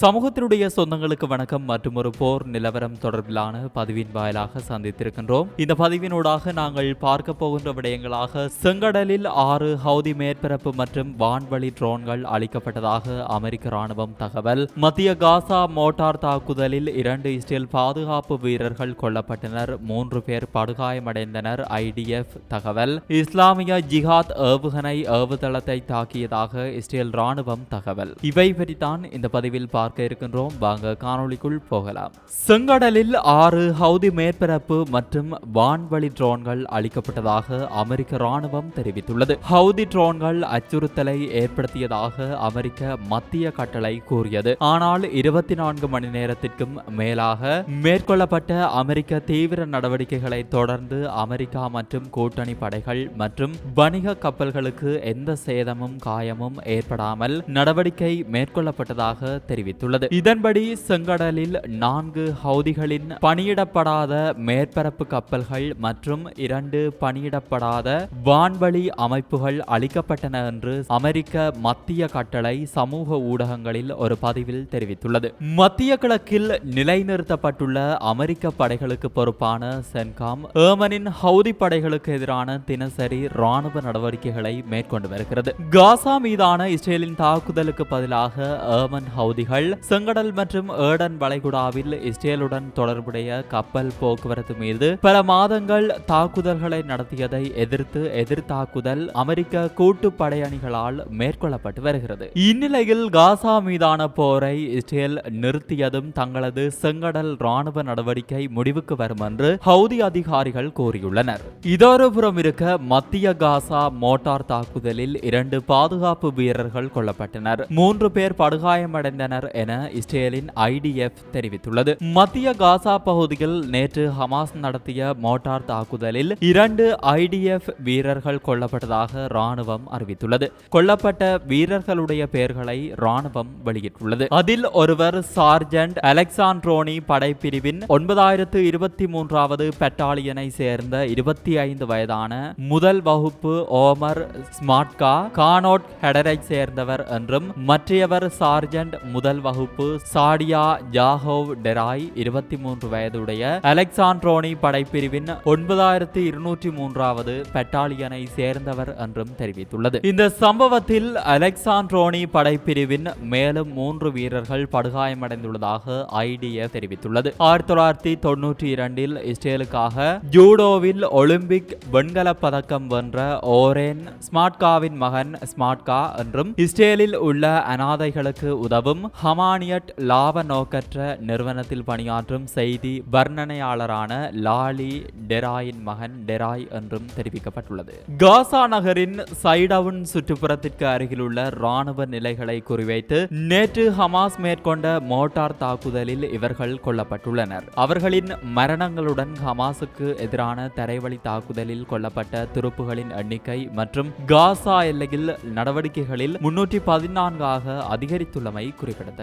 சமூகத்தினுடைய சொந்தங்களுக்கு வணக்கம். மற்றும் ஒரு போர் நிலவரம் தொடர்பிலான பதிவின் வாயிலாக சந்தித்திருக்கின்றோம். இந்த பதிவினூடாக நாங்கள் பார்க்க போகின்ற விடயங்களாக செங்கடலில் ஆறு ஹவுதி மேற்பரப்பு மற்றும் வான்வழி ட்ரோன்கள் அளிக்கப்பட்டதாக அமெரிக்க ராணுவம் தகவல். மத்திய காசா மோட்டார் தாக்குதலில் இரண்டு இஸ்ரேல் பாதுகாப்பு வீரர்கள் கொல்லப்பட்டனர். மூன்று பேர் படுகாயமடைந்தனர். ஐடிஎஃப் தகவல். இஸ்லாமிய ஜிஹாத் ஏவுகணை ஏவுதளத்தை தாக்கியதாக இஸ்ரேல் ராணுவம் தகவல். இவை பற்றித்தான் இந்த பதிவில் பார்க்க பார்க்க இருக்கின்றோம். வாங்க காணொலிக்குள் போகலாம். செங்கடலில் ஆறு ஹவுதி மேற்பரப்பு மற்றும் வான்வழி ட்ரோன்கள் அளிக்கப்பட்டதாக அமெரிக்க ராணுவம் தெரிவித்துள்ளது. ஹவுதி ட்ரோன்கள் அச்சுறுத்தலை ஏற்படுத்தியதாக அமெரிக்க மத்திய கட்டளை கூறியது. ஆனால் இருபத்தி நான்கு மணி நேரத்திற்கும் மேலாக மேற்கொள்ளப்பட்ட அமெரிக்க தீவிர நடவடிக்கைகளை தொடர்ந்து அமெரிக்கா மற்றும் கூட்டணி படைகள் மற்றும் வணிக கப்பல்களுக்கு எந்த சேதமும் காயமும் ஏற்படாமல் நடவடிக்கை மேற்கொள்ளப்பட்டதாக தெரிவித்துள்ளது இதன்படி செங்கடலில் நான்கு ஹவுதிகளின் பணியிடப்படாத மேற்பரப்பு கப்பல்கள் மற்றும் இரண்டு பணியிடப்படாத வான்வழி அமைப்புகள் அளிக்கப்பட்டன என்று அமெரிக்க மத்திய கட்டளை சமூக ஊடகங்களில் ஒரு பதிவில் தெரிவித்துள்ளது. மத்திய கிழக்கில் நிலைநிறுத்தப்பட்டுள்ள அமெரிக்க படைகளுக்கு பொறுப்பான சென்காம் ஏமனின் ஹவுதி படைகளுக்கு எதிரான தினசரி ராணுவ நடவடிக்கைகளை மேற்கொண்டு வருகிறது. காசா மீதான இஸ்ரேலின் தாக்குதலுக்கு பதிலாக ஏமன் ஹவுதிகள் செங்கடல் மற்றும் ஏடன் வளைகுடாவில் இஸ்ரேலுடன் தொடர்புடைய கப்பல் போக்குவரத்து மீது பல மாதங்கள் தாக்குதல்களை நடத்தியதை எதிர்த்து எதிர்த்தாக்குதல் அமெரிக்க கூட்டு படையணிகளால் மேற்கொள்ளப்பட்டு வருகிறது. இந்நிலையில் காசா மீதான போரை இஸ்ரேல் நிறுத்தியதும் தங்களது செங்கடல் ராணுவ நடவடிக்கை முடிவுக்கு வரும் என்று ஹவுதி அதிகாரிகள் கூறியுள்ளனர். இதொரு புறம் இருக்க மத்திய காசா மோட்டார் தாக்குதலில் இரண்டு பாதுகாப்பு வீரர்கள் கொல்லப்பட்டனர். மூன்று பேர் படுகாயமடைந்தனர் என இஸ்ரேலின் ஐடிஎஃப் தெரிவித்துள்ளது. மத்திய காசா பகுதியில் நேற்று ஹமாஸ் நடத்திய மோட்டார் தாக்குதலில் இரண்டு ஐடிஎஃப் வீரர்கள் கொல்லப்பட்டதாக ராணுவம் அறிவித்துள்ளது. கொல்லப்பட்ட வீரர்களுடைய பெயர்களை ராணுவம் வெளியிட்டுள்ளது. அதில் ஒருவர் சார்ஜென்ட் அலெக்சாண்ட்ரோனி படைப்பிரிவின் ஒன்பதாயிரத்து இருபத்தி மூன்றாவது பெட்டாலியனை சேர்ந்த இருபத்தி ஐந்து வயதான முதல் வகுப்பு ஓமர் ஸ்மார்ட்கா கானோட் ஹெடரை சேர்ந்தவர் என்றும் மற்றையவர் சார்ஜென்ட் முதல் வகுப்பு சாடியா ஜாகோவ் டெராய் இருபத்தி மூன்று வயதுடைய அலெக்சாண்ட்ரோனி படைப்பிரிவின் ஒன்பதாயிரத்தி இருநூற்றி மூன்றாவது பெட்டாலியனை சேர்ந்தவர் என்றும் தெரிவித்துள்ளது. இந்த சம்பவத்தில் அலெக்சாண்ட்ரோனி படைப்பிரிவின் மேலும் மூன்று வீரர்கள் படுகாயமடைந்துள்ளதாக ஐடிஎஃப் தெரிவித்துள்ளது. ஆயிரத்தி தொள்ளாயிரத்தி தொன்னூற்றி இரண்டில் இஸ்ரேலுக்காக ஜூடோவில் ஒலிம்பிக் வெண்கலப் பதக்கம் வென்ற ஓரேன் ஸ்மார்ட்காவின் மகன் ஸ்மார்ட்கா என்றும் இஸ்ரேலில் உள்ள அனாதைகளுக்கு உதவும் ஹமானியட் லாப நோக்கற்ற நிறுவனத்தில் பணியாற்றும் செய்தி வர்ணனையாளரான லாலி டெராயின் மகன் டெராய் என்றும் தெரிவிக்கப்பட்டுள்ளது. காசா நகரின் சைடவுன் சுற்றுப்புறத்திற்கு அருகிலுள்ள ராணுவ நிலைகளை குறிவைத்து நேற்று ஹமாஸ் மேற்கொண்ட மோட்டார் தாக்குதலில் இவர்கள் கொல்லப்பட்டுள்ளனர். அவர்களின் மரணங்களுடன் ஹமாஸுக்கு எதிரான தரைவழி தாக்குதலில் கொல்லப்பட்ட துருப்புகளின் எண்ணிக்கை மற்றும் காசா எல்லையில் நடவடிக்கைகளில் முன்னூற்றி பதினான்காக அதிகரித்துள்ளமை குறிப்பிடத்தக்கது.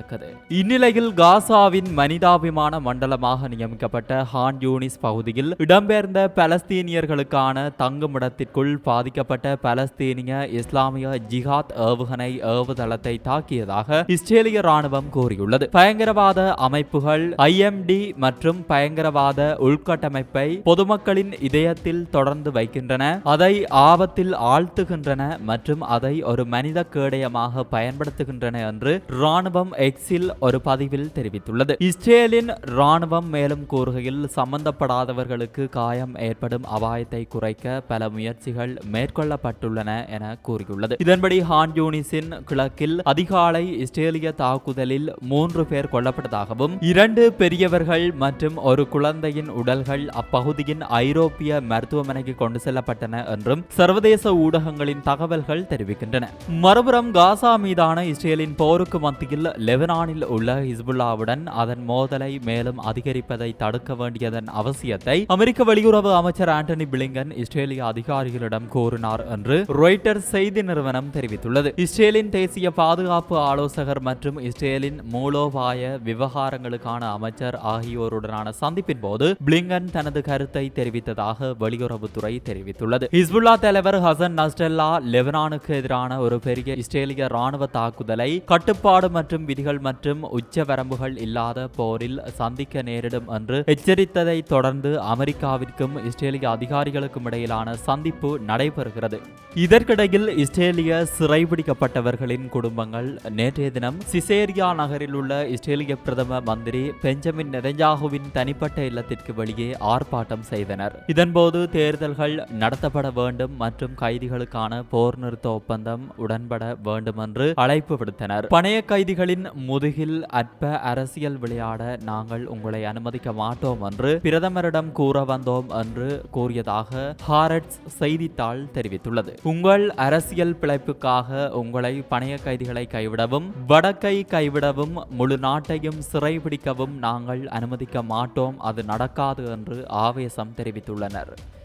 இந்நிலையில் காசாவின் மனிதாபிமான மண்டலமாக நியமிக்கப்பட்ட ஹான் யூனிஸ் பகுதியில் இடம்பெயர்ந்த பலஸ்தீனியர்களுக்கான தங்குமிடத்திற்குள் பாதிக்கப்பட்ட பலஸ்தீனிய இஸ்லாமிய ஜிஹாத் ஏவுகணை ஏவுதளத்தை தாக்கியதாக இஸ்ரேலிய ராணுவம் கூறியுள்ளது. பயங்கரவாத அமைப்புகள் ஐஎம்டி மற்றும் பயங்கரவாத உள்கட்டமைப்பை பொதுமக்களின் இதயத்தில் தொடர்ந்து வைக்கின்றன அதை ஆபத்தில் ஆழ்த்துகின்றன மற்றும் அதை ஒரு மனித கேடயமாக பயன்படுத்துகின்றன என்று ராணுவம் எக்ஸில் ஒரு பதிவில் தெரிவித்துள்ளது இஸ்ரேலின் ராணுவம் மேலும் கூறுகையில் சம்பந்தப்படாதவர்களுக்கு காயம் ஏற்படும் அபாயத்தை குறைக்க பல முயற்சிகள் மேற்கொள்ளப்பட்டுள்ளன என கூறியுள்ளது இதன்படி ஹான் யூனிஸின் கிழக்கில் அதிகாலை இஸ்ரேலிய தாக்குதலில் மூன்று பேர் கொல்லப்பட்டதாகவும் இரண்டு பெரியவர்கள் மற்றும் ஒரு குழந்தையின் உடல்கள் அப்பகுதியின் ஐரோப்பிய மருத்துவமனைக்கு கொண்டு செல்லப்பட்டன என்றும் சர்வதேச ஊடகங்களின் தகவல்கள் தெரிவிக்கின்றன மறுபுறம் காசா மீதான இஸ்ரேலின் போருக்கு மத்தியில் லெபனானில் உள்ள ஹிஸ்புல்லாவுடன் அதன் மோதலை மேலும் அதிகரிப்பதை தடுக்க வேண்டியதன் அவசியத்தை அமெரிக்க வெளியுறவு அமைச்சர் ஆண்டனி பிளிங்கன் இஸ்ரேலிய அதிகாரிகளிடம் கூறினார் என்று ராய்ட்டர்ஸ் செய்தி நிறுவனம் தெரிவித்துள்ளது. இஸ்ரேலின் தேசிய பாதுகாப்பு ஆலோசகர் மற்றும் இஸ்ரேலின் மூலோபாய விவகாரங்களுக்கான அமைச்சர் ஆகியோருடனான சந்திப்பின் போது பிளிங்கன் தனது கருத்தை தெரிவித்ததாக வெளியுறவுத்துறை தெரிவித்துள்ளது. ஹிஸ்புல்லா தலைவர் ஹசன் நஸ்டல்லா லெபனானுக்கு எதிரான ஒரு பெரிய இஸ்ரேலிய ராணுவ தாக்குதலை கட்டுப்பாடு மற்றும் விதி கைதிகள் மற்றும் உச்சவரம்புகள் இல்லாத போரில் சந்திக்க நேரிடும் என்று எச்சரித்ததை தொடர்ந்து அமெரிக்காவிற்கும் இஸ்ரேலிய அதிகாரிகளுக்கும் இடையிலான சந்திப்பு நடைபெறுகிறது. இதற்கிடையில் இஸ்ரேலிய சிறைபிடிக்கப்பட்டவர்களின் குடும்பங்கள் நேற்றைய தினம் சிசேரியா நகரில் உள்ள இஸ்ரேலிய பிரதம மந்திரி பெஞ்சமின் நெதஞ்சாகுவின் தனிப்பட்ட இல்லத்திற்கு வெளியே ஆர்ப்பாட்டம் செய்தனர். இதன்போது தேர்தல்கள் நடத்தப்பட வேண்டும் மற்றும் கைதிகளுக்கான போர் நிறுத்த ஒப்பந்தம் உடன்பட வேண்டும் என்று அழைப்பு விடுத்தனர். பணைய கைதிகளின் முதுகில் அற்ப அரசியல் விளையாட நாங்கள் உங்களை அனுமதிக்க மாட்டோம் என்று பிரதமரிடம் கூற வந்தோம் என்று கூறியதாக ஹாரட்ஸ் செய்தித்தாள் தெரிவித்துள்ளது. உங்கள் அரசியல் பிழைப்புக்காக உங்களை பணைய கைதிகளை கைவிடவும் வடக்கை கைவிடவும் முழு நாட்டையும் சிறைபிடிக்கவும் நாங்கள் அனுமதிக்க மாட்டோம். அது நடக்காது என்று ஆவேசம் தெரிவித்துள்ளனர்.